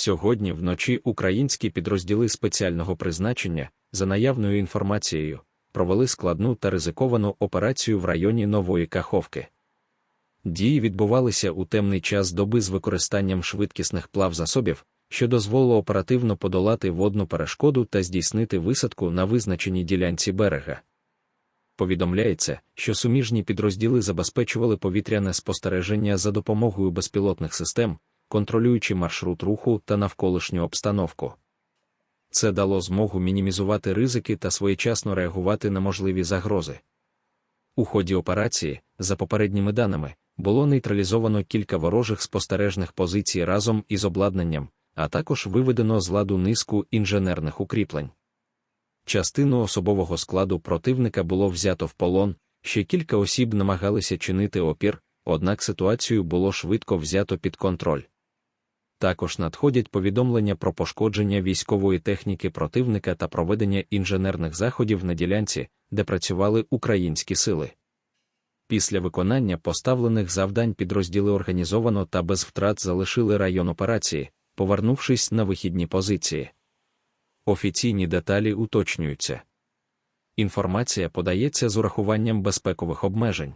Сьогодні вночі українські підрозділи спеціального призначення, за наявною інформацією, провели складну та ризиковану операцію в районі Нової Каховки. Дії відбувалися у темний час доби з використанням швидкісних плавзасобів, що дозволило оперативно подолати водну перешкоду та здійснити висадку на визначеній ділянці берега. Повідомляється, що суміжні підрозділи забезпечували повітряне спостереження за допомогою безпілотних систем, контролюючи маршрут руху та навколишню обстановку. Це дало змогу мінімізувати ризики та своєчасно реагувати на можливі загрози. У ході операції, за попередніми даними, було нейтралізовано кілька ворожих спостережних позицій разом із обладнанням, а також виведено з ладу низку інженерних укріплень. Частину особового складу противника було взято в полон, ще кілька осіб намагалися чинити опір, однак ситуацію було швидко взято під контроль. Також надходять повідомлення про пошкодження військової техніки противника та проведення інженерних заходів на ділянці, де працювали українські сили. Після виконання поставлених завдань підрозділи організовано та без втрат залишили район операції, повернувшись на вихідні позиції. Офіційні деталі уточнюються. Інформація подається з урахуванням безпекових обмежень.